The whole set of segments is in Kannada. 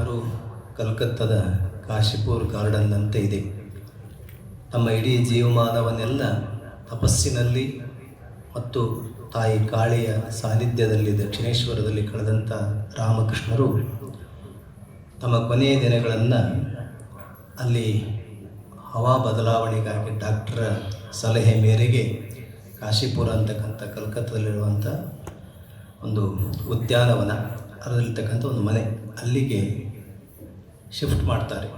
ಶ್ರೀರಾಮಕೃಷ್ಣರು ಕಲ್ಕತ್ತಾದ ಕಾಶಿಪುರ್ ಗಾರ್ಡನ್ನಂತೆ ಇದೆ. ತಮ್ಮ ಇಡೀ ಜೀವಮಾನವನ್ನೆಲ್ಲ ತಪಸ್ಸಿನಲ್ಲಿ ಮತ್ತು ತಾಯಿ ಕಾಳಿಯ ಸಾನ್ನಿಧ್ಯದಲ್ಲಿ ದಕ್ಷಿಣೇಶ್ವರದಲ್ಲಿ ಕಳೆದಂಥ ರಾಮಕೃಷ್ಣರು ತಮ್ಮ ಕೊನೆಯ ದಿನಗಳನ್ನು ಅಲ್ಲಿ ಹವಾ ಬದಲಾವಣೆಗಾಗಿ ಡಾಕ್ಟರ ಸಲಹೆ ಮೇರೆಗೆ ಕಾಶಿಪುರ ಅಂತಕ್ಕಂಥ ಕಲ್ಕತ್ತದಲ್ಲಿರುವಂಥ ಒಂದು ಉದ್ಯಾನವನ, ಅದರಲ್ಲಿರ್ತಕ್ಕಂಥ ಒಂದು ಮನೆ. ಅಲ್ಲಿಗೆ ಶಿಫ್ಟ್ ಮಾಡ್ತಾರೆ.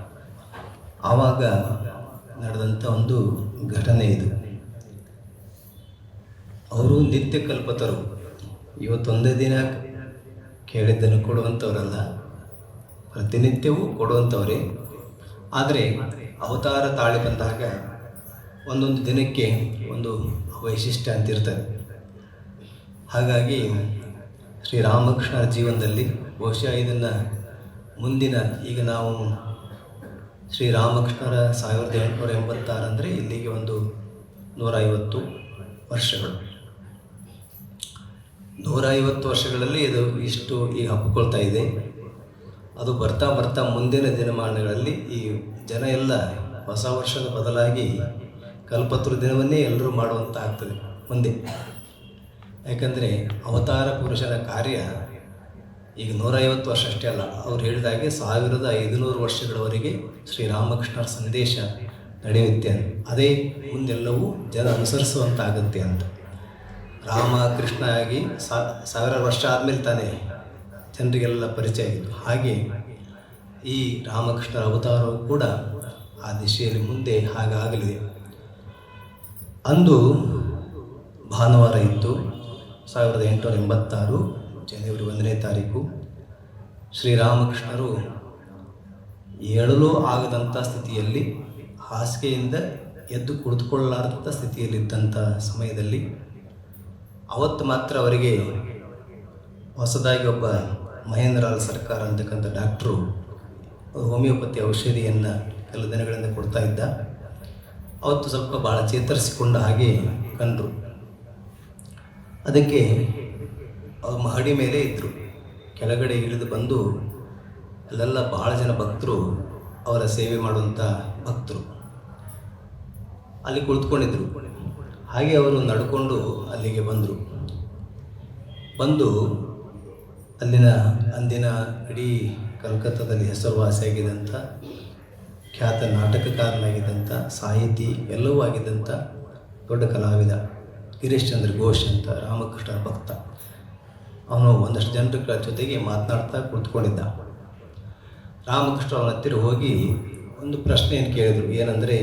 ಆವಾಗ ನಡೆದಂಥ ಒಂದು ಘಟನೆ ಇದು. ಅವರು ನಿತ್ಯ ಕಲ್ಪತರು. ಇವತ್ತೊಂದೇ ದಿನ ಕೇಳಿದ್ದನ್ನು ಕೊಡುವಂಥವರಲ್ಲ ಪ್ರತಿನಿತ್ಯವೂ ಕೊಡುವಂಥವರೇ ಆದರೆ ಅವತಾರ ತಾಳಿ ಬಂದಾಗ ಒಂದೊಂದು ದಿನಕ್ಕೆ ಒಂದು ವೈಶಿಷ್ಟ್ಯ ಅಂತಿರ್ತದೆ ಹಾಗಾಗಿ ಶ್ರೀರಾಮಕೃಷ್ಣ ಜೀವನದಲ್ಲಿ ಬಹುಶಃ ಇದನ್ನು ಮುಂದಿನ, ಈಗ ನಾವು ಶ್ರೀರಾಮಕೃಷ್ಣರ ಸಾವಿರದ ಎಂಟುನೂರ ಎಂಬತ್ತಾರು ಅಂದರೆ ಇಲ್ಲಿಗೆ ಒಂದು ನೂರೈವತ್ತು ವರ್ಷಗಳು. ನೂರೈವತ್ತು ವರ್ಷಗಳಲ್ಲಿ ಇದು ಇಷ್ಟು ಈಗ ಹಬ್ಕೊಳ್ತಾ ಇದೆ. ಅದು ಬರ್ತಾ ಬರ್ತಾ ಮುಂದಿನ ದಿನಮಾನಗಳಲ್ಲಿ ಈ ಜನ ಎಲ್ಲ ಹೊಸ ವರ್ಷದ ಬದಲಾಗಿ ಕಲ್ಪತ್ರ ದಿನವನ್ನೇ ಎಲ್ಲರೂ ಮಾಡುವಂತ ಆಗ್ತದೆ ಮುಂದೆ. ಯಾಕಂದರೆ ಅವತಾರ ಪುರುಷನ ಕಾರ್ಯ ಈಗ ನೂರೈವತ್ತು ವರ್ಷ ಅಷ್ಟೇ ಅಲ್ಲ, ಅವ್ರು ಹೇಳಿದಾಗೆ ಸಾವಿರದ ಐದುನೂರು ವರ್ಷಗಳವರೆಗೆ ಶ್ರೀರಾಮಕೃಷ್ಣರ ಸಂದೇಶ ನಡೆಯುತ್ತೆ ಅಂತ. ಅದೇ ಮುಂದೆಲ್ಲವೂ ಜನ ಅನುಸರಿಸುವಂತಾಗುತ್ತೆ ಅಂತ. ರಾಮ ಕೃಷ್ಣ ಆಗಿ ಸಾವಿರ ವರ್ಷ ಆದಮೇಲೆ ತಾನೇ ಜನರಿಗೆಲ್ಲ ಪರಿಚಯ ಆಗಿತ್ತು ಹಾಗೆ ಈ ರಾಮಕೃಷ್ಣರ ಅವತಾರವು ಕೂಡ ಆ ದಿಶೆಯಲ್ಲಿ ಮುಂದೆ ಹಾಗಾಗಲಿದೆ. ಅಂದು ಭಾನುವಾರ ಇತ್ತು, ಸಾವಿರದ ಎಂಟುನೂರ ಎಂಬತ್ತಾರು. ಜನವರಿ ಒಂದನೇ ತಾರೀಕು ಶ್ರೀರಾಮಕೃಷ್ಣರು ಹೇಳಲು ಆಗದಂಥ ಸ್ಥಿತಿಯಲ್ಲಿ ಹಾಸಿಗೆಯಿಂದ ಎದ್ದು ಕುಳಿತುಕೊಳ್ಳಲಾರದಂಥ ಸ್ಥಿತಿಯಲ್ಲಿದ್ದಂಥ ಸಮಯದಲ್ಲಿ ಅವತ್ತು ಮಾತ್ರ ಅವರಿಗೆ ಹೊಸದಾಗಿ ಒಬ್ಬ ಮಹೇಂದ್ರಾಲ್ ಸರ್ಕಾರ ಅಂತಕ್ಕಂಥ ಡಾಕ್ಟ್ರು ಹೋಮಿಯೋಪತಿ ಔಷಧಿಯನ್ನು ಕೆಲ ದಿನಗಳಿಂದ ಕೊಡ್ತಾ ಇದ್ದ. ಅವತ್ತು ಸ್ವಲ್ಪ ಭಾಳ ಚೇತರಿಸಿಕೊಂಡ ಹಾಗೆ ಕಂಡರು. ಅದಕ್ಕೆ ಮಹಡಿ ಮೇಲೆ ಇದ್ದರು ಕೆಳಗಡೆ ಇಳಿದು ಬಂದು ಅಲ್ಲೆಲ್ಲ ಭಾಳ ಜನ ಭಕ್ತರು ಅವರ ಸೇವೆ ಮಾಡುವಂಥ ಭಕ್ತರು. ಅಲ್ಲಿ ಕುಳಿತುಕೊಂಡಿದ್ರು. ಹಾಗೆ ಅವರು ನಡ್ಕೊಂಡು ಅಲ್ಲಿಗೆ ಬಂದರು. ಬಂದು ಅಲ್ಲಿನ ಅಂದಿನ ಇಡೀ ಕಲ್ಕತ್ತಾದಲ್ಲಿ ಹೆಸರುವಾಸಿಯಾಗಿದ್ದಂಥ ಖ್ಯಾತ ನಾಟಕಕಾರನಾಗಿದ್ದಂಥ ಸಾಹಿತಿ ಎಲ್ಲವೂ ಆಗಿದ್ದಂಥ ದೊಡ್ಡ ಕಲಾವಿದ ಗಿರೀಶ್ ಚಂದ್ರ ಘೋಷ್ ಅಂತ ರಾಮಕೃಷ್ಣ ಭಕ್ತ. ಅವನು ಒಂದಷ್ಟು ಜನರ ಜೊತೆಗೆ ಮಾತನಾಡ್ತಾ ಕುಳಿತುಕೊಂಡಿದ್ದ. ರಾಮಕೃಷ್ಣ ಅವನ ಹತ್ತಿರ ಹೋಗಿ ಒಂದು ಪ್ರಶ್ನೆಯನ್ನು ಕೇಳಿದರು. ಏನಂದರೆ,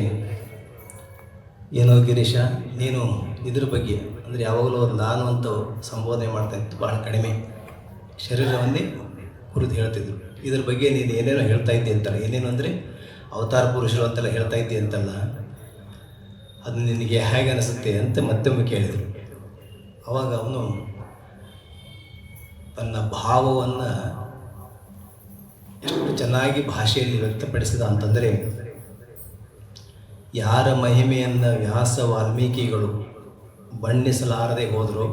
ಏನೋ ಗಿರೀಶ, ನೀನು ಇದ್ರ ಬಗ್ಗೆ, ಅಂದರೆ ಯಾವಾಗಲೂ ನಾನು ಅಂತ ಸಂಬೋಧನೆ ಮಾಡ್ತಾ ಇತ್ತು ಭಾಳ ಕಡಿಮೆ. ಶರೀರವನ್ನೇ ಕುರಿತು ಹೇಳ್ತಿದ್ರು. ಇದ್ರ ಬಗ್ಗೆ ನೀನು ಏನೇನೋ ಹೇಳ್ತಾ ಇದ್ದೆ ಅಂತಲ್ಲ. ಏನೇನು ಅಂದರೆ, ಅವತಾರ ಪುರುಷರು ಅಂತೆಲ್ಲ ಹೇಳ್ತಾ ಇದ್ದೆ ಅಂತಲ್ಲ. ಅದು ನಿನಗೆ ಹೇಗೆ ಅನಿಸುತ್ತೆ? ಅಂತ ಮತ್ತೊಮ್ಮೆ ಕೇಳಿದರು. ಅವಾಗ ಅವನು ತನ್ನ ಭಾವವನ್ನು ಎಷ್ಟು ಚೆನ್ನಾಗಿ ಭಾಷೆಯಲ್ಲಿ ವ್ಯಕ್ತಪಡಿಸಿದ ಅಂತಂದರೆ, ಯಾರ ಮಹಿಮೆಯನ್ನು ವ್ಯಾಸ ವಾಲ್ಮೀಕಿಗಳು ಬಣ್ಣಿಸಲಾರದೆ ಹೋದರು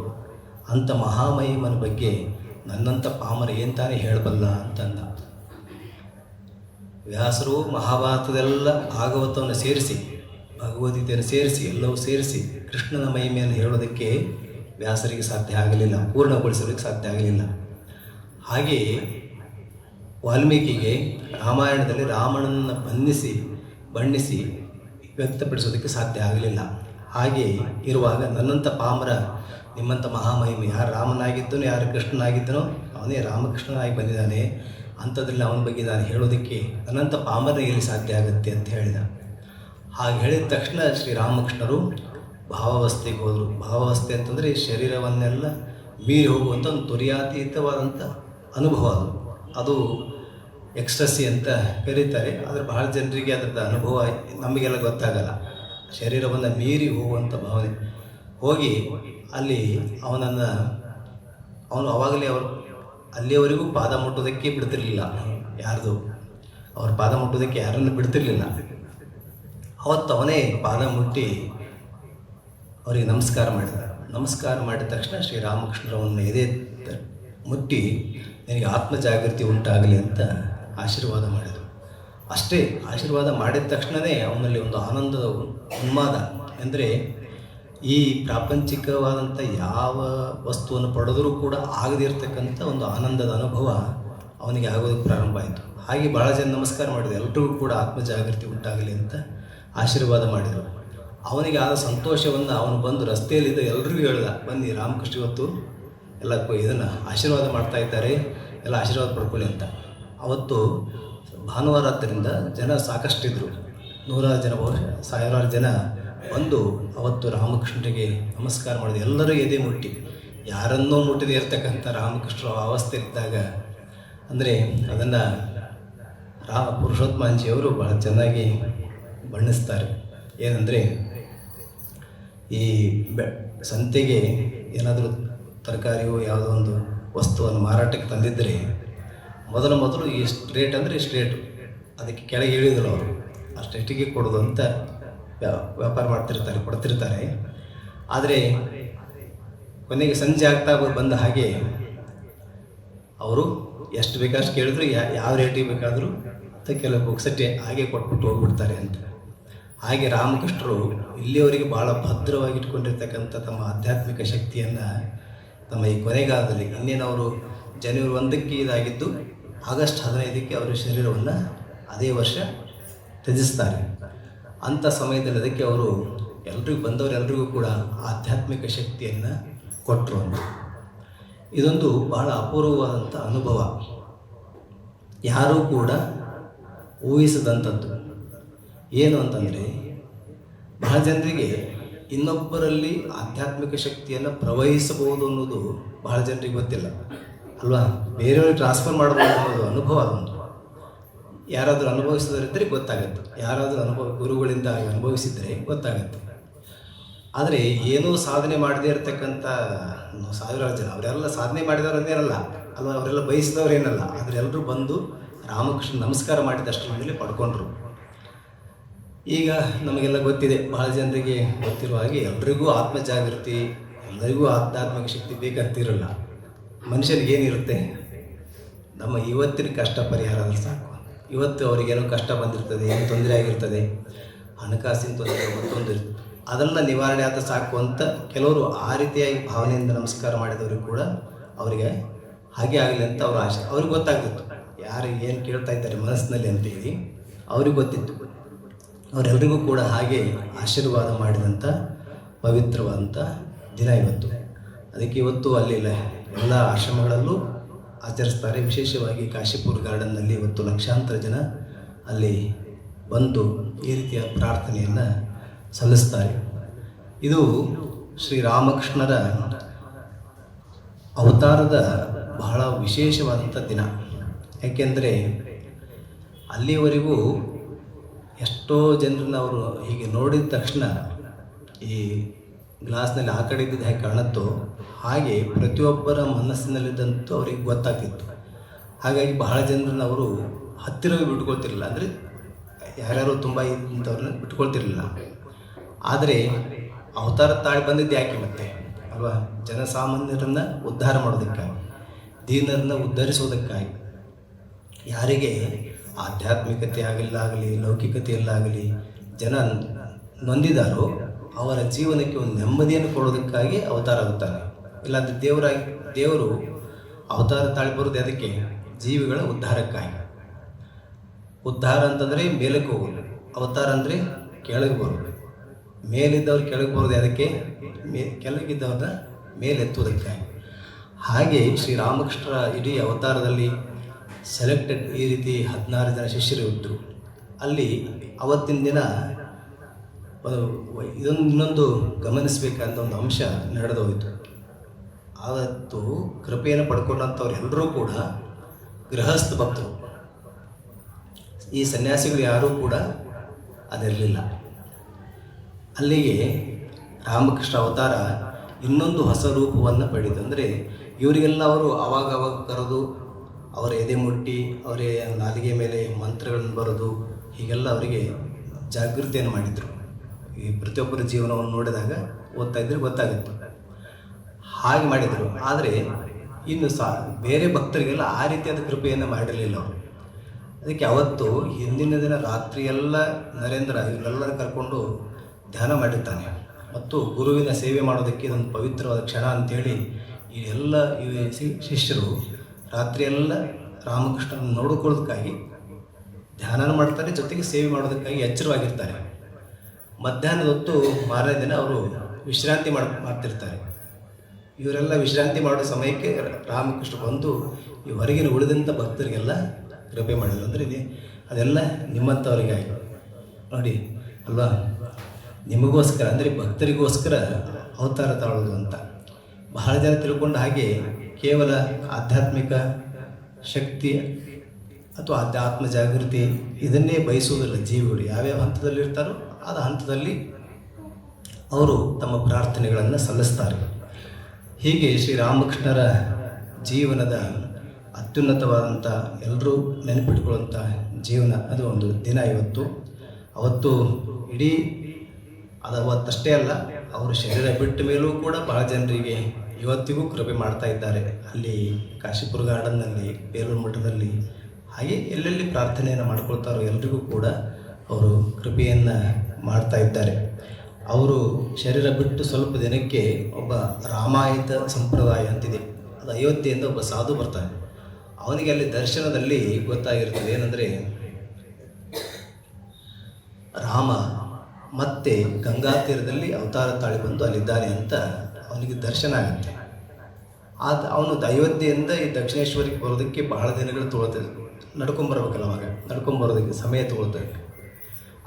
ಅಂಥ ಮಹಾಮಹಿಮನ ಬಗ್ಗೆ ನನ್ನಂಥ ಪಾಮರ ಏನು ತಾನೇ ಹೇಳಬಲ್ಲ ಅಂತಂದ. ವ್ಯಾಸರು ಮಹಾಭಾರತದೆಲ್ಲ ಭಾಗವತವನ್ನು ಸೇರಿಸಿ, ಭಗವದ್ಗೀತೆಯನ್ನು ಸೇರಿಸಿ, ಎಲ್ಲವೂ ಸೇರಿಸಿ ಕೃಷ್ಣನ ಮಹಿಮೆಯನ್ನು ಹೇಳೋದಕ್ಕೆ ವ್ಯಾಸರಿಗೆ ಸಾಧ್ಯ ಆಗಲಿಲ್ಲ ಪೂರ್ಣಗೊಳಿಸಲಿಕ್ಕೆ ಸಾಧ್ಯ ಆಗಲಿಲ್ಲ. ಹಾಗೆಯೇ ವಾಲ್ಮೀಕಿಗೆ ರಾಮಾಯಣದಲ್ಲಿ ರಾಮನನ್ನು ಬಂಧಿಸಿ ಬಣ್ಣಿಸಿ ವ್ಯಕ್ತಪಡಿಸೋದಕ್ಕೆ ಸಾಧ್ಯ ಆಗಲಿಲ್ಲ. ಹಾಗೆ ಇರುವಾಗ ನನ್ನಂಥ ಪಾಮರ ನಿಮ್ಮಂಥ ಮಹಾಮಹಿಮೆ, ಯಾರು ರಾಮನಾಗಿದ್ದನೋ, ಯಾರು ಕೃಷ್ಣನಾಗಿದ್ದನೋ, ಅವನೇ ರಾಮಕೃಷ್ಣನಾಗಿ ಬಂದಿದ್ದಾನೆ, ಅಂಥದ್ರಲ್ಲಿ ಅವನ ಬಗ್ಗೆ ನಾನು ಹೇಳೋದಕ್ಕೆ ನನ್ನಂಥ ಪಾಮರನಿಗೆ ಸಾಧ್ಯ ಆಗುತ್ತೆ ಅಂತ ಹೇಳಿದ. ಹಾಗೆ ಹೇಳಿದ ತಕ್ಷಣ ಶ್ರೀರಾಮಕೃಷ್ಣರು ಭಾವಾವಸ್ಥೆಗೆ ಹೋದರು. ಭಾವಾವಸ್ಥೆ ಅಂತಂದರೆ ಶರೀರವನ್ನೆಲ್ಲ ಮೀರಿ ಹೋಗುವಂಥ ಒಂದು ತುರ್ಯಾತೀತವಾದಂಥ ಅನುಭವ ಅದು. ಅದು ಎಕ್ಸ್ಟ್ರಸಿ ಅಂತ ಕರೀತಾರೆ. ಆದರೆ ಬಹಳ ಜನರಿಗೆ ಅದರದ ಅನುಭವ ನಮಗೆಲ್ಲ ಗೊತ್ತಾಗಲ್ಲ. ಶರೀರವನ್ನು ಮೀರಿ ಹೋಗುವಂಥ ಭಾವನೆ. ಹೋಗಿ ಅಲ್ಲಿ ಅವನನ್ನು, ಅವನು ಅವಾಗಲೇ ಅವರು, ಅಲ್ಲಿಯವರೆಗೂ ಪಾದ ಮುಟ್ಟೋದಕ್ಕೆ ಬಿಡ್ತಿರಲಿಲ್ಲ. ಯಾರ್ದು? ಅವ್ರ ಪಾದ ಮುಟ್ಟೋದಕ್ಕೆ ಯಾರನ್ನು ಬಿಡ್ತಿರಲಿಲ್ಲ. ಅವತ್ತು ಅವನೇ ಪಾದ ಮುಟ್ಟಿ ಅವರಿಗೆ ನಮಸ್ಕಾರ ಮಾಡಿದ ನಮಸ್ಕಾರ ಮಾಡಿದ ತಕ್ಷಣ ಶ್ರೀರಾಮಕೃಷ್ಣರವನ್ನು ಎದೆ ಮುಟ್ಟಿ ನಿನಗೆ ಆತ್ಮ ಜಾಗೃತಿ ಉಂಟಾಗಲಿ ಅಂತ ಆಶೀರ್ವಾದ ಮಾಡಿದರು. ಅಷ್ಟೇ ಆಶೀರ್ವಾದ ಮಾಡಿದ ತಕ್ಷಣವೇ ಅವನಲ್ಲಿ ಒಂದು ಆನಂದದ ಉನ್ಮಾದ ಅಂದರೆ ಈ ಪ್ರಾಪಂಚಿಕವಾದಂಥ ಯಾವ ವಸ್ತುವನ್ನು ಪಡೆದರೂ ಕೂಡ ಆಗದಿರ್ತಕ್ಕಂಥ ಒಂದು ಆನಂದದ ಅನುಭವ ಅವನಿಗೆ ಆಗೋದಕ್ಕೆ ಪ್ರಾರಂಭ ಆಯಿತು. ಹಾಗೆ ಭಾಳ ಜನ ನಮಸ್ಕಾರ ಮಾಡಿದರು. ಎಲ್ಲರಿಗೂ ಕೂಡ ಆತ್ಮ ಜಾಗೃತಿ ಉಂಟಾಗಲಿ ಅಂತ ಆಶೀರ್ವಾದ ಮಾಡಿದರು. ಅವನಿಗೆ ಆದ ಸಂತೋಷವನ್ನು ಅವನು ಬಂದು ರಸ್ತೆಯಲ್ಲಿದ್ದ ಎಲ್ಲರಿಗೂ ಹೇಳ್ದ, ಬನ್ನಿ ರಾಮಕೃಷ್ಣ ಇವತ್ತು ಎಲ್ಲ ಇದನ್ನು ಆಶೀರ್ವಾದ ಮಾಡ್ತಾ ಇದ್ದಾರೆ, ಎಲ್ಲ ಆಶೀರ್ವಾದ ಪಡ್ಕೊಳ್ಳಿ ಅಂತ. ಅವತ್ತು ಭಾನುವಾರ ಆದ್ದರಿಂದ ಜನ ಇದ್ದರು ನೂರಾರು ಜನ ಸಾವಿರಾರು ಜನ ಬಂದು ಅವತ್ತು ರಾಮಕೃಷ್ಣರಿಗೆ ನಮಸ್ಕಾರ ಮಾಡಿದ ಎಲ್ಲರೂ ಎದೆ ಮುಟ್ಟಿ. ಯಾರನ್ನೋ ಮುಟ್ಟಿದೆ ಇರ್ತಕ್ಕಂಥ ರಾಮಕೃಷ್ಣರ ಇದ್ದಾಗ ಅಂದರೆ ಅದನ್ನು ರಾಮ ಪುರುಷೋತ್ತಮಾಂಜಿಯವರು ಬಹಳ ಚೆನ್ನಾಗಿ ಬಣ್ಣಿಸ್ತಾರೆ. ಏನಂದರೆ ಈ ಬೆ, ಸಂತೆಗೆ ಏನಾದರೂ ತರಕಾರಿಯೋ ಯಾವುದೋ ಒಂದು ವಸ್ತುವನ್ನು ಮಾರಾಟಕ್ಕೆ ತಂದಿದ್ದರೆ ಮೊದಲು ಮೊದಲು ಇಷ್ಟು ರೇಟ್ ಅಂದರೆ ಇಷ್ಟು ರೇಟು. ಅದಕ್ಕೆ ಕೆಳಗೆ ಇಳಿದ್ರು ಅವರು. ಅಷ್ಟು ರೇಟಿಗೆ ಕೊಡೋದು ಅಂತ ವ್ಯಾ- ವ್ಯಾಪಾರ ಮಾಡ್ತಿರ್ತಾರೆ, ಕೊಡ್ತಿರ್ತಾರೆ. ಆದರೆ ಕೊನೆಗೆ ಸಂಜೆ ಆಗ್ತಾ ಬಂದ ಹಾಗೆ ಅವರು ಎಷ್ಟು ಬೇಕಷ್ಟು ಕೇಳಿದ್ರು ಯಾವ ರೇಟಿಗೆ ಬೇಕಾದರೂ ಅಂತ ಕೆಲವು ಬುಕ್ಸಟ್ಟೆ ಹಾಗೆ ಕೊಟ್ಬಿಟ್ಟು ಹೋಗ್ಬಿಡ್ತಾರೆ ಅಂತ. ಹಾಗೆ ರಾಮಕೃಷ್ಣರು ಇಲ್ಲಿಯವರೆಗೆ ಭಾಳ ಭದ್ರವಾಗಿ ಇಟ್ಕೊಂಡಿರ್ತಕ್ಕಂಥ ತಮ್ಮ ಆಧ್ಯಾತ್ಮಿಕ ಶಕ್ತಿಯನ್ನು ತಮ್ಮ ಈ ಕೊನೆಗಾಲದಲ್ಲಿ ಇನ್ನೇನವರು ಜನವರಿ ಒಂದಕ್ಕೆ ಇದಾಗಿದ್ದು ಆಗಸ್ಟ್ ಹದಿನೈದಕ್ಕೆ ಅವರ ಶರೀರವನ್ನು ಅದೇ ವರ್ಷ ತ್ಯಜಿಸ್ತಾರೆ. ಅಂಥ ಸಮಯದಲ್ಲಿ ಅದಕ್ಕೆ ಅವರು ಎಲ್ರಿಗೂ ಬಂದವರೆಲ್ಲರಿಗೂ ಕೂಡ ಆಧ್ಯಾತ್ಮಿಕ ಶಕ್ತಿಯನ್ನು ಕೊಟ್ಟರು ಅಂತ. ಇದೊಂದು ಬಹಳ ಅಪೂರ್ವವಾದಂಥ ಅನುಭವ. ಯಾರೂ ಕೂಡ ಊಹಿಸದಂಥದ್ದು. ಏನು ಅಂತಂದರೆ, ಬಹಳ ಜನರಿಗೆ ಇನ್ನೊಬ್ಬರಲ್ಲಿ ಆಧ್ಯಾತ್ಮಿಕ ಶಕ್ತಿಯನ್ನು ಪ್ರವಹಿಸಬಹುದು ಅನ್ನೋದು ಬಹಳ ಜನರಿಗೆ ಗೊತ್ತಿಲ್ಲ. ಅಲ್ವಾ? ಬೇರೆಯವ್ರಿಗೆ ಟ್ರಾನ್ಸ್ಫರ್ ಮಾಡಬಹುದು ಅನ್ನೋದು ಅನುಭವ ಅದೊಂದು ಯಾರಾದರೂ ಅನುಭವಿಸಿದರಿದ್ದರೆ ಗೊತ್ತಾಗುತ್ತೆ. ಯಾರಾದರೂ ಅನುಭವ, ಗುರುಗಳಿಂದ ಅನುಭವಿಸಿದರೆ ಗೊತ್ತಾಗುತ್ತೆ. ಆದರೆ ಏನೂ ಸಾಧನೆ ಮಾಡದೇ ಇರತಕ್ಕಂಥ ಸಾವಿರಾರು ಜನ, ಅವರೆಲ್ಲ ಸಾಧನೆ ಮಾಡಿದವರು ಅಂದೇನಲ್ಲ ಅಲ್ವಾ? ಅವರೆಲ್ಲ ಬಯಸಿದವರು ಏನಲ್ಲ? ಆದರೆ ಎಲ್ಲರೂ ಬಂದು ರಾಮಕೃಷ್ಣ ನಮಸ್ಕಾರ ಮಾಡಿದಷ್ಟು ಮೇಲೆ ಪಡ್ಕೊಂಡ್ರು. ಈಗ ನಮಗೆಲ್ಲ ಗೊತ್ತಿದೆ, ಬಹಳ ಜನರಿಗೆ ಗೊತ್ತಿರುವ ಹಾಗೆ ಎಲ್ರಿಗೂ ಆತ್ಮಜಾಗೃತಿ, ಎಲ್ಲರಿಗೂ ಆಧ್ಯಾತ್ಮಿಕ ಶಕ್ತಿ ಬೇಕಂತಿರಲ್ಲ. ಮನುಷ್ಯನಿಗೆ ಏನಿರುತ್ತೆ? ನಮ್ಮ ಇವತ್ತಿನ ಕಷ್ಟ ಪರಿಹಾರ ಆದ್ರೆ ಸಾಕು. ಇವತ್ತು ಅವರಿಗೇನೋ ಕಷ್ಟ ಬಂದಿರ್ತದೆ, ಏನು ತೊಂದರೆ ಆಗಿರ್ತದೆ, ಹಣಕಾಸಿನ ತೊಂದರೆ ಮತ್ತೊಂದು ಅದೆಲ್ಲ ನಿವಾರಣೆ ಆದ ಸಾಕು ಅಂತ ಕೆಲವರು ಆ ರೀತಿಯಾಗಿ ಭಾವನೆಯಿಂದ ನಮಸ್ಕಾರ ಮಾಡಿದವರು ಕೂಡ ಅವರಿಗೆ ಹಾಗೆ ಆಗಲಿ ಅಂತ ಅವರ ಆಶೆ. ಅವ್ರಿಗೆ ಗೊತ್ತಾಗ್ತಿತ್ತು. ಯಾರು ಏನು ಕೇಳ್ತಾ ಇದ್ದಾರೆ ಮನಸ್ಸಿನಲ್ಲಿ ಅಂತೇಳಿ, ಅವ್ರಿಗೆ ಗೊತ್ತಿತ್ತು. ಅವರೆಲ್ಲರಿಗೂ ಕೂಡ ಹಾಗೆ ಆಶೀರ್ವಾದ ಮಾಡಿದಂಥ ಪವಿತ್ರವಾದಂಥ ದಿನ ಇವತ್ತು. ಅದಕ್ಕೆ ಇವತ್ತು ಅಲ್ಲಿ ಎಲ್ಲ ಆಶ್ರಮಗಳಲ್ಲೂ ಆಚರಿಸ್ತಾರೆ. ವಿಶೇಷವಾಗಿ ಕಾಶಿಪುರ ಗಾರ್ಡನ್ನಲ್ಲಿ ಇವತ್ತು ಲಕ್ಷಾಂತರ ಜನ ಅಲ್ಲಿ ಬಂದು ಈ ರೀತಿಯ ಪ್ರಾರ್ಥನೆಯನ್ನು ಸಲ್ಲಿಸ್ತಾರೆ. ಇದು ಶ್ರೀರಾಮಕೃಷ್ಣರ ಅವತಾರದ ಬಹಳ ವಿಶೇಷವಾದಂಥ ದಿನ. ಯಾಕೆಂದರೆ ಅಲ್ಲಿಯವರೆಗೂ ಎಷ್ಟೋ ಜನರನ್ನ ಅವರು ಹೀಗೆ ನೋಡಿದ ತಕ್ಷಣ ಈ ಗ್ಲಾಸ್ನಲ್ಲಿ ಆ ಕಡೆ ಇದ್ದಿದ್ದು ಹೇಗೆ ಕಾಣುತ್ತೋ ಹಾಗೆ ಪ್ರತಿಯೊಬ್ಬರ ಮನಸ್ಸಿನಲ್ಲಿದ್ದಂತೂ ಅವರಿಗೆ ಗೊತ್ತಾಗ್ತಿತ್ತು. ಹಾಗಾಗಿ ಬಹಳ ಜನರನ್ನ ಅವರು ಹತ್ತಿರವೇ ಬಿಟ್ಕೊಳ್ತಿರಲಿಲ್ಲ. ಅಂದರೆ ಯಾರ್ಯಾರು ತುಂಬ ಇಂಥವ್ರನ್ನ ಬಿಟ್ಕೊಳ್ತಿರಲಿಲ್ಲ. ಆದರೆ ಅವತಾರ ತಾಳಿ ಬಂದಿದ್ದು ಯಾಕೆ ಮತ್ತೆ? ಅಲ್ವಾ? ಜನಸಾಮಾನ್ಯರನ್ನು ಉದ್ಧಾರ ಮಾಡೋದಕ್ಕಾಗಿ, ದೀನರನ್ನ ಉದ್ಧರಿಸೋದಕ್ಕಾಗಿ ಯಾರಿಗೆ ಆಧ್ಯಾತ್ಮಿಕತೆ ಆಗಲಿ ಲೌಕಿಕತೆಯಲ್ಲಾಗಲಿ ಜನ ನೊಂದಿದಾರೋ ಅವರ ಜೀವನಕ್ಕೆ ಒಂದು ನೆಮ್ಮದಿಯನ್ನು ಕೊಡೋದಕ್ಕಾಗಿ ಅವತಾರ ಆಗುತ್ತಾನೆ ಇಲ್ಲಾಂದರೆ ದೇವರಾಗಿ, ದೇವರು ಅವತಾರ ತಾಳಿ ಬರೋದು ಅದಕ್ಕೆ ಜೀವಿಗಳ ಉದ್ಧಾರಕ್ಕಾಗಿ. ಉದ್ಧಾರ ಅಂತಂದರೆ ಮೇಲಕ್ಕೆ ಹೋಗೋದು, ಅವತಾರ ಅಂದರೆ ಕೆಳಗೆ ಬರೋದು. ಮೇಲಿದ್ದವ್ರು ಕೆಳಗೆ ಬರೋದು ಅದಕ್ಕೆ ಮೇ, ಕೆಳಗಿದ್ದವ್ರನ್ನ ಮೇಲೆತ್ತುವುದಕ್ಕಾಗಿ. ಹಾಗೆ ಶ್ರೀರಾಮಕೃಷ್ಣರ ಇಡೀ ಅವತಾರದಲ್ಲಿ ಸೆಲೆಕ್ಟೆಡ್ ಈ ರೀತಿ ಹದಿನಾರು ಜನ ಶಿಷ್ಯರು ಇದ್ದರು ಅಲ್ಲಿ ಅವತ್ತಿನ ದಿನ ಇದೊಂದು ಇನ್ನೊಂದು ಗಮನಿಸಬೇಕಾದ ಒಂದು ಅಂಶ ನಡೆದು ಹೋಯಿತು. ಆವತ್ತು ಕೃಪೆಯನ್ನು ಪಡ್ಕೊಂಡಂಥವ್ರು ಎಲ್ಲರೂ ಕೂಡ ಗೃಹಸ್ಥ ಭಕ್ತರು. ಈ ಸನ್ಯಾಸಿಗಳು ಯಾರೂ ಕೂಡ ಅದಿರಲಿಲ್ಲ. ಅಲ್ಲಿಗೆ ರಾಮಕೃಷ್ಣ ಅವತಾರ ಇನ್ನೊಂದು ಹೊಸ ರೂಪವನ್ನು ಪಡೆಯಿತು ಅಂದರೆ ಇವರಿಗೆಲ್ಲ ಅವರು ಅವಾಗ ಕರೆದು ಅವರ ಎದೆ ಮುಟ್ಟಿ, ಅವರ ನಾಲಿಗೆ ಮೇಲೆ ಮಂತ್ರಗಳನ್ನು ಬರೆದು ಹೀಗೆಲ್ಲ ಅವರಿಗೆ ಜಾಗೃತಿಯನ್ನು ಮಾಡಿದರು. ಈ ಪ್ರತಿಯೊಬ್ಬರ ಜೀವನವನ್ನು ನೋಡಿದಾಗ ಓದ್ತಾ ಇದ್ದರೆ ಗೊತ್ತಾಗುತ್ತೆ. ಹಾಗೆ ಮಾಡಿದರು. ಆದರೆ ಇನ್ನು ಸಹ ಬೇರೆ ಭಕ್ತರಿಗೆಲ್ಲ ಆ ರೀತಿಯಾದ ಕೃಪೆಯನ್ನು ಮಾಡಿರಲಿಲ್ಲ ಅವರು. ಅದಕ್ಕೆ ಅವತ್ತು ಹಿಂದಿನ ದಿನ ರಾತ್ರಿಯೆಲ್ಲ ನರೇಂದ್ರ ಇವರೆಲ್ಲರ ಕರ್ಕೊಂಡು ಧ್ಯಾನ ಮಾಡಿರ್ತಾನೆ. ಮತ್ತು ಗುರುವಿನ ಸೇವೆ ಮಾಡೋದಕ್ಕೆ ಇದೊಂದು ಪವಿತ್ರವಾದ ಕ್ಷಣ ಅಂತೇಳಿ ಈ ಎಲ್ಲ ಶಿಷ್ಯರು ರಾತ್ರಿ ಎಲ್ಲ ರಾಮಕೃಷ್ಣನ ನೋಡಿಕೊಳ್ಳೋದಕ್ಕಾಗಿ ಧ್ಯಾನ ಮಾಡ್ತಾರೆ, ಜೊತೆಗೆ ಸೇವೆ ಮಾಡೋದಕ್ಕಾಗಿ ಎಚ್ಚರವಾಗಿರ್ತಾರೆ. ಮಧ್ಯಾಹ್ನದ ಹೊತ್ತು ಮಾರನೇ ದಿನ ಅವರು ವಿಶ್ರಾಂತಿ ಮಾಡಿ, ಮಾಡ್ತಿರ್ತಾರೆ. ಇವರೆಲ್ಲ ವಿಶ್ರಾಂತಿ ಮಾಡೋ ಸಮಯಕ್ಕೆ ರಾಮಕೃಷ್ಣ ಬಂದು ಈ ಹೊರಗಿನ ಉಳಿದಂಥ ಭಕ್ತರಿಗೆಲ್ಲ ಕೃಪೆ ಮಾಡಿದ್ರು. ಅಂದರೆ ಇದೆ, ಅದೆಲ್ಲ ನಿಮ್ಮಂಥವರಿಗಾಗಿ ನೋಡಿ, ಅಲ್ವಾ? ನಿಮಗೋಸ್ಕರ, ಅಂದರೆ ಭಕ್ತರಿಗೋಸ್ಕರ ಅವತಾರ ತಾಳೋದು ಅಂತ. ಬಹಳ ಜನ ತಿಳ್ಕೊಂಡು ಹಾಗೆ ಕೇವಲ ಆಧ್ಯಾತ್ಮಿಕ ಶಕ್ತಿ ಅಥವಾ ಆಧ್ಯಾತ್ಮ ಜಾಗೃತಿ ಇದನ್ನೇ ಬಯಸುವುದಿಲ್ಲ ಜೀವಿಗಳು. ಯಾವ್ಯಾವ ಹಂತದಲ್ಲಿ ಇರ್ತಾರೋ ಆದ ಹಂತದಲ್ಲಿ ಅವರು ತಮ್ಮ ಪ್ರಾರ್ಥನೆಗಳನ್ನು ಸಲ್ಲಿಸ್ತಾರೆ. ಹೀಗೆ ಶ್ರೀರಾಮಕೃಷ್ಣರ ಜೀವನದ ಅತ್ಯುನ್ನತವಾದಂಥ ಎಲ್ಲರೂ ನೆನಪಿಟ್ಕೊಳ್ಳುವಂಥ ಜೀವನ ಅದು ಒಂದು ದಿನ ಇವತ್ತು. ಅವತ್ತು ಇಡೀ ಅದು ಅವತ್ತಷ್ಟೇ ಅಲ್ಲ, ಅವರು ಶರೀರ ಬಿಟ್ಟ ಮೇಲೂ ಕೂಡ ಬಹಳ ಜನರಿಗೆ ಇವತ್ತಿಗೂ ಕೃಪೆ ಮಾಡ್ತಾ ಇದ್ದಾರೆ. ಅಲ್ಲಿ ಕಾಶಿಪುರ ಗಾರ್ಡನ್ನಲ್ಲಿ ಬೇಲೂರು ಮಠದಲ್ಲಿ, ಹಾಗೆ ಎಲ್ಲೆಲ್ಲಿ ಪ್ರಾರ್ಥನೆಯನ್ನು ಮಾಡ್ಕೊಳ್ತಾರೋ ಎಲ್ರಿಗೂ ಕೂಡ ಅವರು ಕೃಪೆಯನ್ನು ಮಾಡ್ತಾ ಇದ್ದಾರೆ. ಅವರು ಶರೀರ ಬಿಟ್ಟು ಸ್ವಲ್ಪ ದಿನಕ್ಕೆ ಒಬ್ಬ ರಾಮಾಯತ ಸಂಪ್ರದಾಯ ಅಂತಿದೆ. ಅದು ಅಯೋಧ್ಯೆಯಿಂದ ಒಬ್ಬ ಸಾಧು ಬರ್ತಾನೆ. ಅವನಿಗೆ ಅಲ್ಲಿ ದರ್ಶನದಲ್ಲಿ ಗೊತ್ತಾಗಿರ್ತದೆ ಏನಂದರೆ, ರಾಮ ಮತ್ತೆ ಗಂಗಾ ತೀರದಲ್ಲಿ ಅವತಾರ ತಾಳಿ ಬಂದು ಅಲ್ಲಿದ್ದಾನೆ ಅಂತ ಅವನಿಗೆ ದರ್ಶನ ಆಗುತ್ತೆ. ಆದ ಅವನು ಅಯೋಧ್ಯೆಯಿಂದ ಈ ದಕ್ಷಿಣೇಶ್ವರಿಗೆ ಬರೋದಕ್ಕೆ ಬಹಳ ದಿನಗಳು ತೊಗೊಳ್ತದೆ ನಡ್ಕೊಂಬರ್ಬೇಕಲ್ಲ ಅವಾಗ? ನಡ್ಕೊಂಬರೋದಕ್ಕೆ ಸಮಯ ತೊಗೊಳ್ತಾರೆ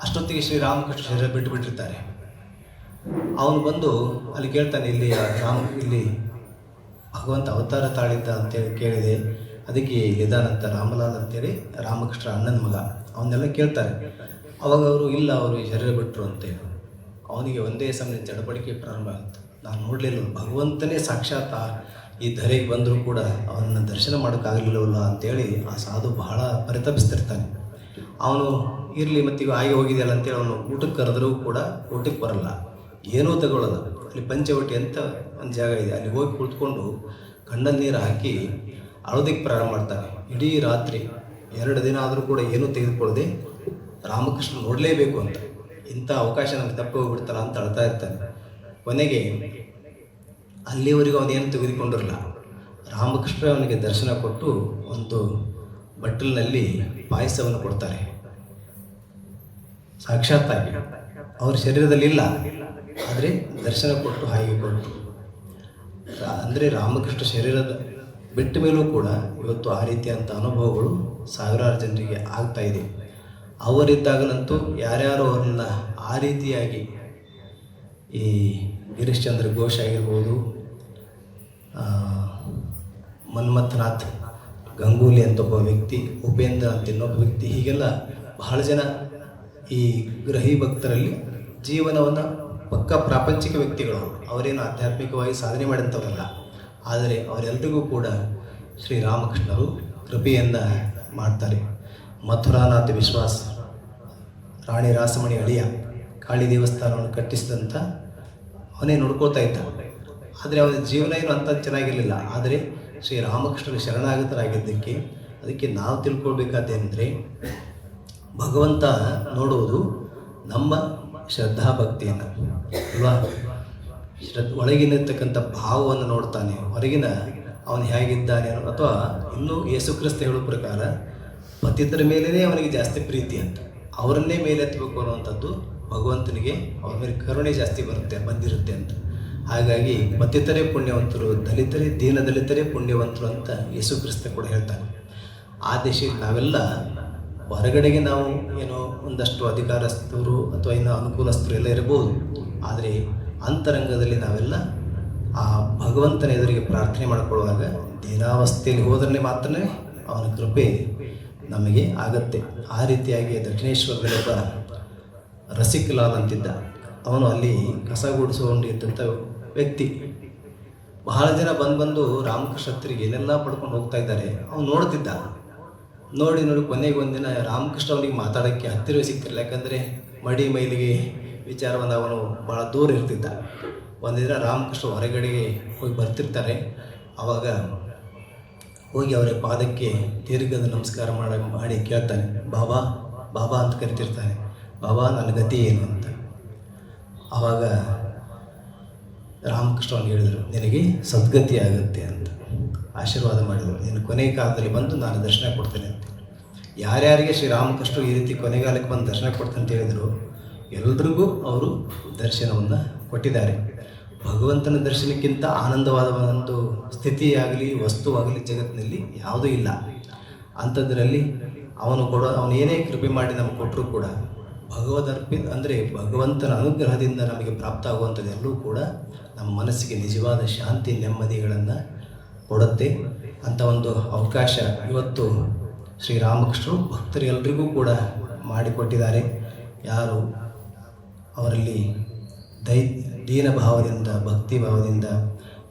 ಅಷ್ಟೊತ್ತಿಗೆ ಶ್ರೀರಾಮಕೃಷ್ಣ ಶರೀರ ಬಿಟ್ಟು ಬಿಟ್ಟಿರ್ತಾರೆ. ಅವನು ಬಂದು ಅಲ್ಲಿ ಕೇಳ್ತಾನೆ, ಇಲ್ಲಿ ರಾಮ, ಇಲ್ಲಿ ಭಗವಂತ ಅವತಾರ ತಾಳಿದ್ದ ಅಂತೇಳಿ ಕೇಳಿದೆ. ಅದಕ್ಕೆ ಇದಾನಂತ ರಾಮಲಾಲ್ ಅಂತೇಳಿ ರಾಮಕೃಷ್ಣ ಅಣ್ಣನ ಮಗ. ಅವನ್ನೆಲ್ಲ ಕೇಳ್ತಾರೆ. ಅವಾಗ ಅವರು, ಇಲ್ಲ, ಅವರು ಶರೀರ ಬಿಟ್ಟರು ಅಂತೇಳಿ ಅವನಿಗೆ ಒಂದೇ ಸಮಯ ಚಡಪಡಿಕೆ ಪ್ರಾರಂಭ ಆಗುತ್ತೆ. ನಾನು ನೋಡಲಿಲ್ಲ. ಭಗವಂತನೇ ಸಾಕ್ಷಾತ್ ಈ ಧರೆಗೆ ಬಂದರೂ ಕೂಡ ಅವನನ್ನು ದರ್ಶನ ಮಾಡೋಕ್ಕಾಗಲಿಲ್ಲವಲ್ಲ ಅಂತೇಳಿ ಆ ಸಾಧು ಬಹಳ ಪರಿತಪಿಸ್ತಿರ್ತಾನೆ. ಅವನು ಇರಲಿ ಮತ್ತೀಗ ಆಗಿ ಹೋಗಿದೆಯಲ್ಲ ಅಂತೇಳಿ ಅವನು ಊಟಕ್ಕೆ ಕರೆದರೂ ಕೂಡ ಊಟಕ್ಕೆ ಬರಲ್ಲ. ಏನೂ ತಗೊಳ್ಳೋದು ಅಲ್ಲಿ ಪಂಚವಟಿ ಅಂತ ಒಂದು ಜಾಗ ಇದೆ. ಅಲ್ಲಿ ಹೋಗಿ ಕುಳಿತುಕೊಂಡು ಕಣ್ಣಲ್ಲಿ ನೀರು ಹಾಕಿ ಅಳೋದಕ್ಕೆ ಪ್ರಾರಂಭ ಮಾಡ್ತಾನೆ. ಇಡೀ ರಾತ್ರಿ, ಎರಡು ದಿನ ಆದರೂ ಕೂಡ ಏನೂ ತೆಗೆದುಕೊಳ್ಳದೆ ರಾಮಕೃಷ್ಣ ನೋಡಲೇಬೇಕು ಅಂತ. ಇಂಥ ಅವಕಾಶ ನಮಗೆ ತಪ್ಪಿ ಹೋಗ್ಬಿಡ್ತಾರ ಅಂತ ಅಳ್ತಾ ಇರ್ತಾನೆ. ಕೊನೆಗೆ ಅಲ್ಲಿವರೆಗೂ ಅವನೇನು ತೆಗೆದುಕೊಂಡಿರಲ್ಲ, ರಾಮಕೃಷ್ಣ ಅವನಿಗೆ ದರ್ಶನ ಕೊಟ್ಟು ಒಂದು ಬಟ್ಟಲಿನಲ್ಲಿ ಪಾಯಸವನ್ನು ಕೊಡ್ತಾರೆ. ಸಾಕ್ಷಾತ್ತಾಗಿ ಅವ್ರ ಶರೀರದಲ್ಲಿಲ್ಲ ಆದರೆ ದರ್ಶನ ಕೊಟ್ಟು ಹಾಗೆ ಕೊಟ್ಟು ಅಂದರೆ ರಾಮಕೃಷ್ಣ ಶರೀರದ ಬಿಟ್ಟ ಮೇಲೂ ಕೂಡ ಇವತ್ತು ಆ ರೀತಿಯಂಥ ಅನುಭವಗಳು ಸಾವಿರಾರು ಜನರಿಗೆ ಆಗ್ತಾ ಇದೆ. ಅವರಿದ್ದಾಗಲಂತೂ ಯಾರ್ಯಾರು ಅವ್ರನ್ನ ಆ ರೀತಿಯಾಗಿ ಈ ಗಿರೀಶ್ ಚಂದ್ರ ಘೋಷ್ ಆಗಿರ್ಬೋದು ಮನ್ಮಥನಾಥ್ ಗಂಗೂಲಿ ಅಂತ ಒಬ್ಬ ವ್ಯಕ್ತಿ, ಉಪೇಂದ್ರ ಅಂತ ಇನ್ನೊಬ್ಬ ವ್ಯಕ್ತಿ, ಹೀಗೆಲ್ಲ ಬಹಳ ಜನ ಈ ಗ್ರಹಿ ಭಕ್ತರಲ್ಲಿ ಜೀವನವನ್ನು ಪಕ್ಕ ಪ್ರಾಪಂಚಿಕ ವ್ಯಕ್ತಿಗಳು, ಅವರೇನು ಆಧ್ಯಾತ್ಮಿಕವಾಗಿ ಸಾಧನೆ ಮಾಡಿದಂಥವಲ್ಲ ಆದರೆ ಅವರೆಲ್ಲರಿಗೂ ಕೂಡ ಶ್ರೀರಾಮಕೃಷ್ಣರು ಕೃಪೆಯನ್ನು ಮಾಡ್ತಾರೆ. ಮಥುರಾನಾಥ್ ವಿಶ್ವಾಸ್, ರಾಣಿ ರಾಸಮಣಿ ಅಳಿಯ, ಕಾಳಿ ದೇವಸ್ಥಾನವನ್ನು ಕಟ್ಟಿಸಿದಂಥ ಅವನೇ ನೋಡ್ಕೊಳ್ತಾ ಇದ್ದ. ಆದರೆ ಅವನ ಜೀವನ ಏನು ಅಂತ ಚೆನ್ನಾಗಿರಲಿಲ್ಲ. ಆದರೆ ಶ್ರೀರಾಮಕೃಷ್ಣರು ಶರಣಾಗತರಾಗಿದ್ದಕ್ಕೆ ಅದಕ್ಕೆ ನಾವು ತಿಳ್ಕೊಳ್ಬೇಕಾದ್ದೇನೆಂದರೆ ಭಗವಂತ ನೋಡುವುದು ನಮ್ಮ ಶ್ರದ್ಧಾ ಭಕ್ತಿಯನ್ನು ಅಲ್ವಾ? ಶ್ರದ್ ಒಳಗಿನಿರ್ತಕ್ಕಂಥ ಭಾವವನ್ನು ನೋಡ್ತಾನೆ. ಹೊರಗಿನ ಅವನು ಹೇಗಿದ್ದಾನೆ ಅಥವಾ ಇನ್ನೂ ಯೇಸುಕ್ರಿಸ್ತ ಹೇಳೋ ಪ್ರಕಾರ ಪತಿತರ ಮೇಲೇ ಅವನಿಗೆ ಜಾಸ್ತಿ ಪ್ರೀತಿ ಅಂತ, ಅವರನ್ನೇ ಮೇಲೆತ್ತಬೇಕು ಅನ್ನುವಂಥದ್ದು ಭಗವಂತನಿಗೆ ಅವ್ರ ಮೇಲೆ ಕರುಣೆ ಜಾಸ್ತಿ ಬರುತ್ತೆ, ಬಂದಿರುತ್ತೆ ಅಂತ. ಹಾಗಾಗಿ ಮತ್ತಿತರೇ ಪುಣ್ಯವಂತರು, ದಲಿತರೇ, ದೀನ ದಲಿತರೇ ಪುಣ್ಯವಂತರು ಅಂತ ಯೇಸು ಕ್ರಿಸ್ತ ಕೂಡ ಹೇಳ್ತಾರೆ ಆ ದೇಶಕ್ಕೆ ನಾವೆಲ್ಲ ಹೊರಗಡೆಗೆ ನಾವು ಏನೋ ಒಂದಷ್ಟು ಅಧಿಕಾರಸ್ಥರು ಅಥವಾ ಏನೋ ಅನುಕೂಲಸ್ಥರು ಎಲ್ಲ ಇರಬಹುದು ಆದರೆ ಅಂತರಂಗದಲ್ಲಿ ನಾವೆಲ್ಲ ಆ ಭಗವಂತನ ಎದುರಿಗೆ ಪ್ರಾರ್ಥನೆ ಮಾಡಿಕೊಳ್ಳುವಾಗ ದೀನಾವಸ್ಥೆಯಲ್ಲಿ ಹೋದ್ರೆ ಮಾತ್ರ ಅವನ ಕೃಪೆ ನಮಗೆ ಆಗತ್ತೆ. ಆ ರೀತಿಯಾಗಿ ದಕ್ಷಿಣೇಶ್ವರದಲ್ಲಿ ಒಬ್ಬ ರಸಿಕ್ ಲಾಲ್ ಅಂತಿದ್ದ ಅವನು ಅಲ್ಲಿ ಕಸ ಗುಡಿಸಿಕೊಂಡಿದ್ದಂಥ ವ್ಯಕ್ತಿ. ಬಹಳ ಜನ ಬಂದು ಬಂದು ರಾಮಕೃಷ್ಣತ್ರಿಗೆ ಏನೆಲ್ಲ ಪಡ್ಕೊಂಡು ಹೋಗ್ತಾ ಇದ್ದಾರೆ, ಅವನು ನೋಡ್ತಿದ್ದ ನೋಡಿ ನೋಡಿ ಕೊನೆಗೆ ಒಂದಿನ ರಾಮಕೃಷ್ಣ ಅವನಿಗೆ ಮಾತಾಡೋಕ್ಕೆ ಹತ್ತಿರ ಸಿಗ್ತಿರಲಿಲ್ಲ ಯಾಕಂದರೆ ಮಡಿ ಮೈಲಿಗೆ ವಿಚಾರವನ್ನು ಅವನು ಭಾಳ ದೂರ ಇರ್ತಿದ್ದ. ಒಂದಿನ ರಾಮಕೃಷ್ಣ ಹೊರಗಡೆಗೆ ಹೋಗಿ ಬರ್ತಿರ್ತಾರೆ. ಆವಾಗ ಹೋಗಿ ಅವರ ಪಾದಕ್ಕೆ ದೀರ್ಘದ ನಮಸ್ಕಾರ ಮಾಡಿ ಕೇಳ್ತಾನೆ, ಬಾಬಾ ಬಾಬಾ ಅಂತ ಕರಿತಿರ್ತಾನೆ. ಬಾಬಾ ನನ್ನ ಗತಿ ಏನು ಅಂತ. ಆವಾಗ ರಾಮಕೃಷ್ಣ ಹೇಳಿದರು, ನಿನಗೆ ಸದ್ಗತಿ ಆಗುತ್ತೆ ಅಂತ. ಆಶೀರ್ವಾದ ಮಾಡಿದರು. ನೀನು ಕೊನೆ ಕಾಲದಲ್ಲಿ ಬಂದು ನಾನು ದರ್ಶನ ಕೊಡ್ತೇನೆ ಅಂತ. ಯಾರ್ಯಾರಿಗೆ ಶ್ರೀರಾಮಕೃಷ್ಣರು ಈ ರೀತಿ ಕೊನೆಗಾಲಕ್ಕೆ ಬಂದು ದರ್ಶನ ಕೊಡ್ತೇನೆ ಅಂತ ಹೇಳಿದರು, ಎಲ್ರಿಗೂ ಅವರು ದರ್ಶನವನ್ನು ಕೊಟ್ಟಿದ್ದಾರೆ. ಭಗವಂತನ ದರ್ಶನಕ್ಕಿಂತ ಆನಂದವಾದ ಒಂದು ಸ್ಥಿತಿಯಾಗಲಿ, ವಸ್ತುವಾಗಲಿ ಜಗತ್ತಿನಲ್ಲಿ ಯಾವುದೂ ಇಲ್ಲ. ಅಂಥದ್ರಲ್ಲಿ ಅವನು ಕೊಡೋ, ಅವನು ಏನೇ ಕೃಪೆ ಮಾಡಿ ನಮಗೆ ಕೊಟ್ಟರೂ ಕೂಡ ಭಗವದರ್ಪಿ ಅಂದರೆ ಭಗವಂತನ ಅನುಗ್ರಹದಿಂದ ನಮಗೆ ಪ್ರಾಪ್ತ ಆಗುವಂಥದ್ದೆಲ್ಲೂ ಕೂಡ ನಮ್ಮ ಮನಸ್ಸಿಗೆ ನಿಜವಾದ ಶಾಂತಿ, ನೆಮ್ಮದಿಗಳನ್ನು ಕೊಡುತ್ತೆ. ಅಂಥ ಒಂದು ಅವಕಾಶ ಇವತ್ತು ಶ್ರೀರಾಮಕೃಷ್ಣರು ಭಕ್ತರೆಲ್ಲರಿಗೂ ಕೂಡ ಮಾಡಿಕೊಟ್ಟಿದ್ದಾರೆ. ಯಾರು ಅವರಲ್ಲಿ ದೈ ದೀನ ಭಾವದಿಂದ ಭಕ್ತಿ ಭಾವದಿಂದ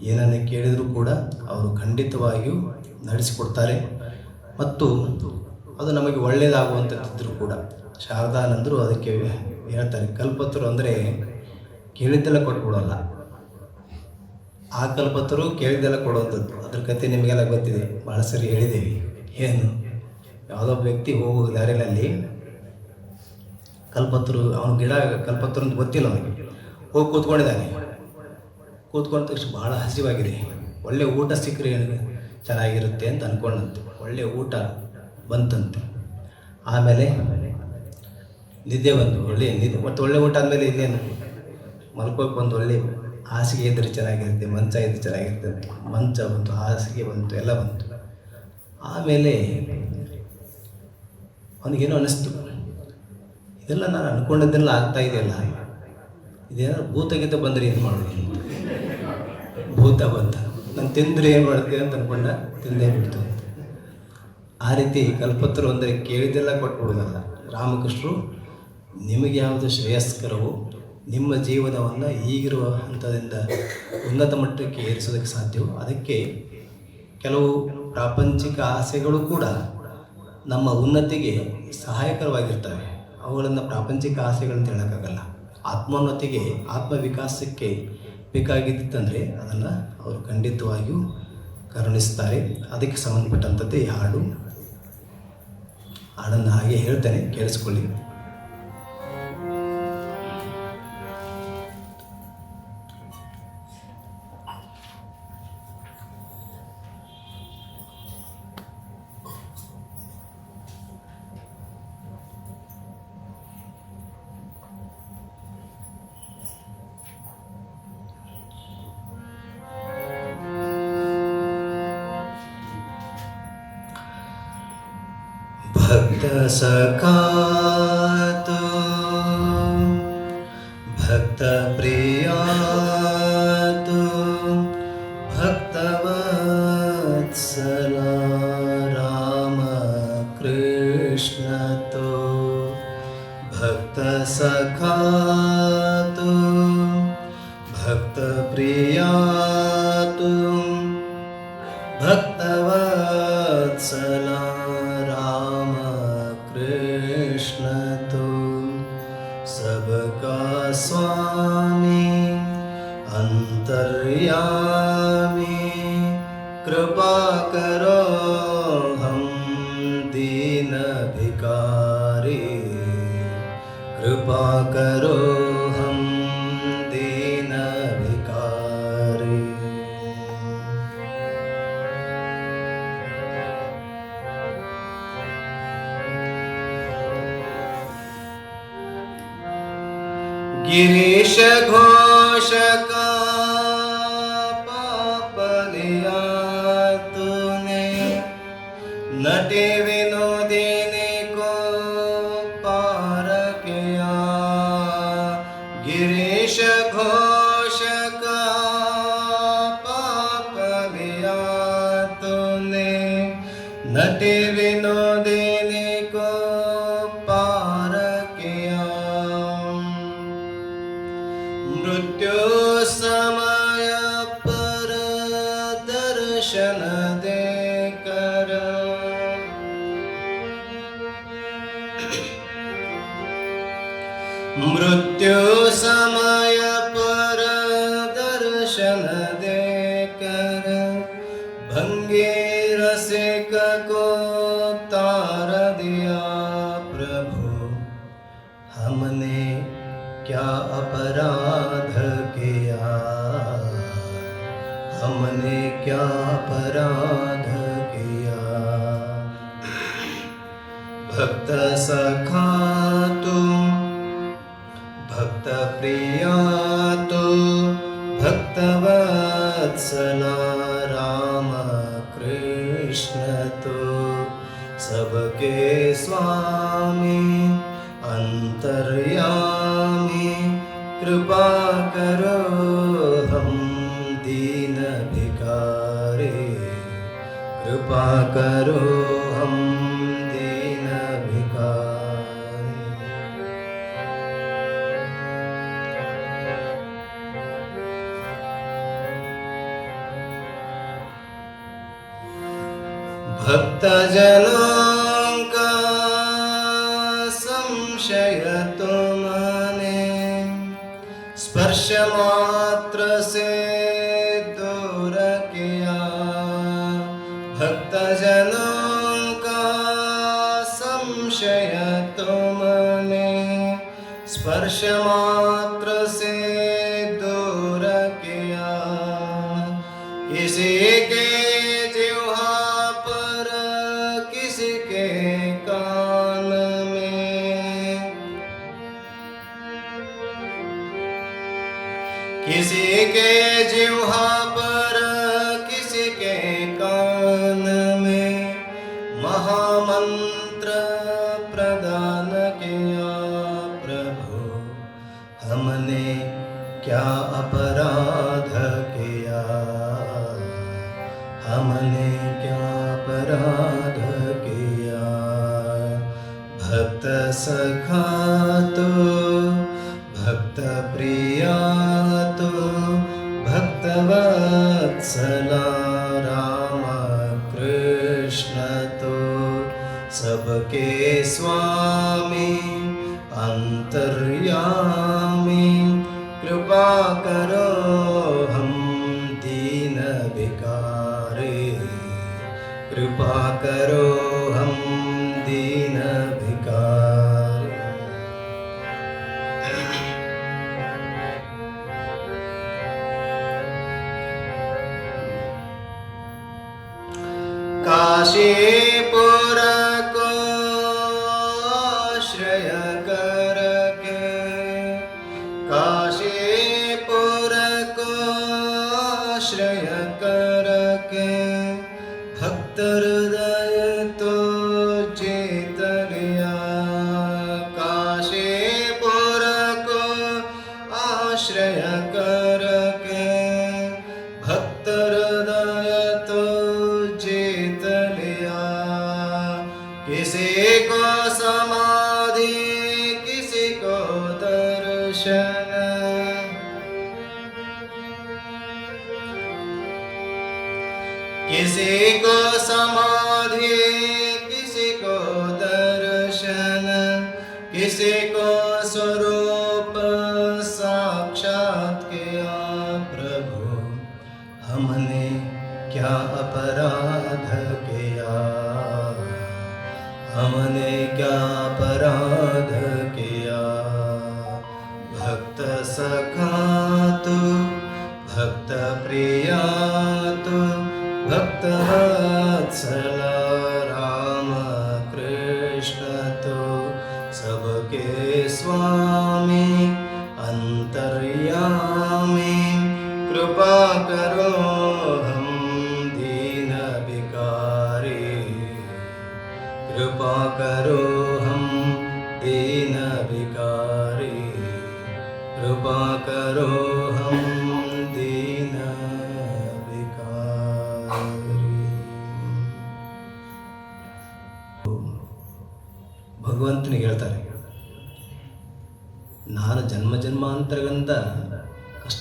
ಏನನ್ನು ಕೇಳಿದರೂ ಕೂಡ ಅವರು ಖಂಡಿತವಾಗಿಯೂ ನಡೆಸಿಕೊಡ್ತಾರೆ. ಮತ್ತು ಅದು ನಮಗೆ ಒಳ್ಳೆಯದಾಗುವಂಥದ್ದಿದ್ದರೂ ಕೂಡ. ಶಾರದಾನಂದರು ಅದಕ್ಕೆ ಹೇಳ್ತಾರೆ, ಕಲ್ಪತರು ಅಂದರೆ ಕೇಳಿದ್ದೆಲ್ಲ ಕೊಟ್ಬಿಡೋಲ್ಲ. ಆ ಕಲ್ಪತರು ಕೇಳಿದ್ದೆಲ್ಲ ಕೊಡುವಂಥದ್ದು. ಅದ್ರ ಕತೆ ನಿಮಗೆಲ್ಲ ಗೊತ್ತಿದೆ ಭಾಳ ಸರಿ ಹೇಳಿದ್ದೀವಿ. ಏನು? ಯಾವುದೋ ವ್ಯಕ್ತಿ ಹೋಗೋ ದಾರಿಯಲ್ಲಿ ಕಲ್ಪತರು, ಅವನ ಗಿಡ ಕಲ್ಪತರು ಅಂತ ಗೊತ್ತಿಲ್ಲ ಅವನಿಗೆ. ಹೋಗಿ ಕೂತ್ಕೊಂಡಿದ್ದಾನೆ. ಕೂತ್ಕೊಂಡ ತಕ್ಷಣ ಭಾಳ ಹಸಿವಾಗಿದೆ. ಒಳ್ಳೆ ಊಟ ಸಿಕ್ಕರೆ ಚೆನ್ನಾಗಿರುತ್ತೆ ಅಂತ ಅಂದ್ಕೊಂಡಂತೆ ಒಳ್ಳೆ ಊಟ ಬಂತಂತೆ. ಆಮೇಲೆ ನಿದ್ದೆ ಬಂತು ಒಳ್ಳೆ ನಿದ್ದೆ. ಮತ್ತು ಒಳ್ಳೆ ಊಟ ಆದಮೇಲೆ ಇನ್ನೇನು ಮಲ್ಕೋಕೆ ಬಂದು ಒಳ್ಳೆ ಹಾಸಿಗೆ ಇದ್ದರೆ ಚೆನ್ನಾಗಿರುತ್ತೆ, ಮಂಚ ಇದ್ದರೆ ಚೆನ್ನಾಗಿರ್ತದೆ. ಮಂಚ ಬಂತು, ಹಾಸಿಗೆ ಬಂತು, ಎಲ್ಲ ಬಂತು. ಆಮೇಲೆ ಅವನಿಗೇನೋ ಅನ್ನಿಸ್ತು. ಇದೆಲ್ಲ ನಾನು ಅನ್ಕೊಂಡಿದ್ದೆಲ್ಲ ಆಗ್ತಾ ಇದೆಯಲ್ಲ ಇದೇನಾದ್ರು ಭೂತ ಗೀತ ಬಂದರೆ ಏನು ಮಾಡೋದು? ಭೂತ ಬಂತ. ನಾನು ತಿಂದರೆ ಏನು ಮಾಡ್ತೀವಿ ಅಂತ ಅಂದ್ಕೊಂಡ ತಿಂದೇ ಬಿಡ್ತು ಆ ರೀತಿ ಕಲ್ಪತರು ಅಂದರೆ ಕೇಳಿದ್ದೆಲ್ಲ ಕೊಟ್ಬಿಡೋದಲ್ಲ. ರಾಮಕೃಷ್ಣರು ನಿಮಗೆ ಯಾವುದು ಶ್ರೇಯಸ್ಕರವೋ, ನಿಮ್ಮ ಜೀವನವನ್ನು ಈಗಿರುವ ಹಂತದಿಂದ ಉನ್ನತ ಮಟ್ಟಕ್ಕೆ ಏರಿಸೋದಕ್ಕೆ ಸಾಧ್ಯವೋ, ಅದಕ್ಕೆ ಕೆಲವು ಪ್ರಾಪಂಚಿಕ ಆಸೆಗಳು ಕೂಡ ನಮ್ಮ ಉನ್ನತಿಗೆ ಸಹಾಯಕರವಾಗಿರ್ತವೆ. ಅವುಗಳನ್ನು ಪ್ರಾಪಂಚಿಕ ಆಸೆಗಳಂತ ಹೇಳೋಕ್ಕಾಗಲ್ಲ. ಆತ್ಮೋನ್ನತಿಗೆ, ಆತ್ಮವಿಕಾಸಕ್ಕೆ ಬೇಕಾಗಿತ್ತಂದರೆ ಅದನ್ನು ಅವರು ಖಂಡಿತವಾಗಿಯೂ ಕರುಣಿಸ್ತಾರೆ. ಅದಕ್ಕೆ ಸಂಬಂಧಪಟ್ಟಂಥದ್ದೇ ಹಾಡು. ಹಾಡನ್ನು ಹಾಗೆ ಹೇಳ್ತೇನೆ, ಕೇಳಿಸ್ಕೊಳ್ಳಿ. सखा कृपा करो दर्शन देकर। मृत्यु समय सखातु। भक्त प्रियातु भक्तवत्सला रामकृष्ण तो सबके स्वामी अंतर्यामी कृपा करो हम दीन भिकारी कृपा करो see कृष्ण तो सबके स्वामी अंतर्यामी। कृपा करो हम दीन भिकारे कृपा करो Jaya भक्तवत्सला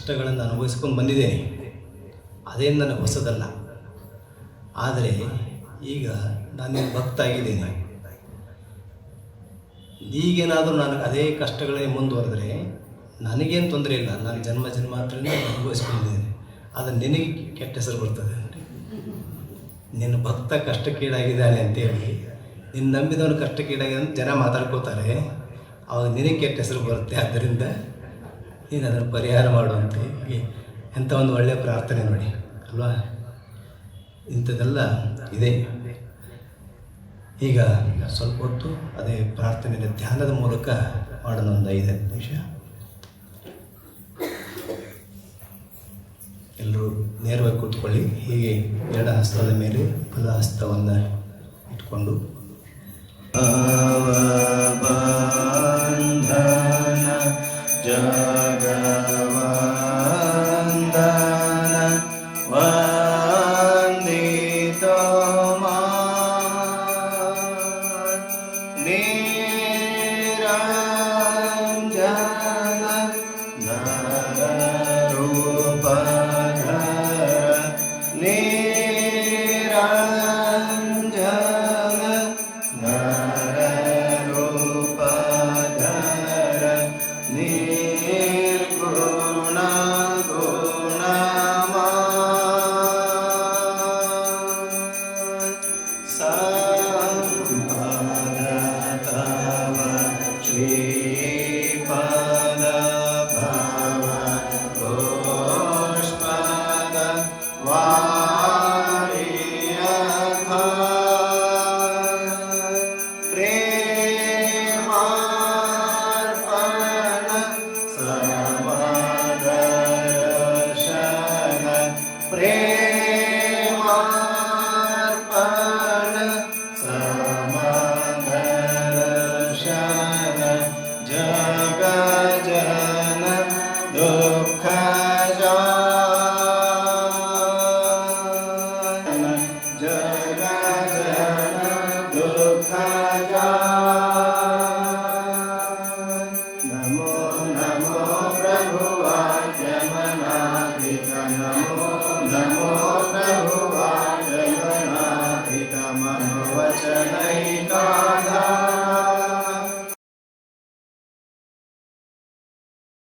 ಕಷ್ಟಗಳನ್ನು ಅನುಭವಿಸ್ಕೊಂಡು ಬಂದಿದ್ದೇನೆ. ಅದೇನು ನನಗೆ ಹೊಸದಲ್ಲ. ಆದರೆ ಈಗ ನಾನು ಭಕ್ತ ಆಗಿದ್ದೇನೆ. ಈಗೇನಾದರೂ ನನಗೆ ಅದೇ ಕಷ್ಟಗಳೇ ಮುಂದುವರೆದರೆ ನನಗೇನು ತೊಂದರೆ ಇಲ್ಲ. ನಾನು ಜನ್ಮ ಜನ್ಮಾಂತರನೇ ಅನುಭವಿಸ್ಕೊಂಡಿದ್ದೇನೆ. ಅದು ನಿನಗೆ ಕೆಟ್ಟ ಹೆಸರು ಬರ್ತದೆ. ನಿನ್ನ ಭಕ್ತ ಕಷ್ಟಕ್ಕೀಡಾಗಿದ್ದಾನೆ ಅಂತೇಳಿ, ನಿನ್ನ ನಂಬಿದವನು ಕಷ್ಟಕ್ಕೀಡಾಗಿದೆ ಅಂತ ಜನ ಮಾತಾಡ್ಕೋತಾರೆ ಅವಾಗ ನಿನಗೆ ಕೆಟ್ಟ ಹೆಸರು ಬರುತ್ತೆ. ಆದ್ದರಿಂದ ನೀನು ಅದನ್ನು ಪರಿಹಾರ ಮಾಡುವಂತೆ ಎಂಥ ಒಂದು ಒಳ್ಳೆಯ ಪ್ರಾರ್ಥನೆ ನೋಡಿ, ಅಲ್ವಾ? ಇಂಥದ್ದೆಲ್ಲ ಇದೆ. ಈಗ ಸ್ವಲ್ಪ ಹೊತ್ತು ಅದೇ ಪ್ರಾರ್ಥನೆಯ ಧ್ಯಾನದ ಮೂಲಕ ಮಾಡೋಣ ಒಂದು ಐದು ನಿಮಿಷ. ಎಲ್ಲರೂ ನೇರವಾಗಿ ಕೂತ್ಕೊಳ್ಳಿ. ಹೀಗೆ ಎಡ ಹಸ್ತದ ಮೇಲೆ ಬಲ ಹಸ್ತವನ್ನು ಇಟ್ಕೊಂಡು. Jaga.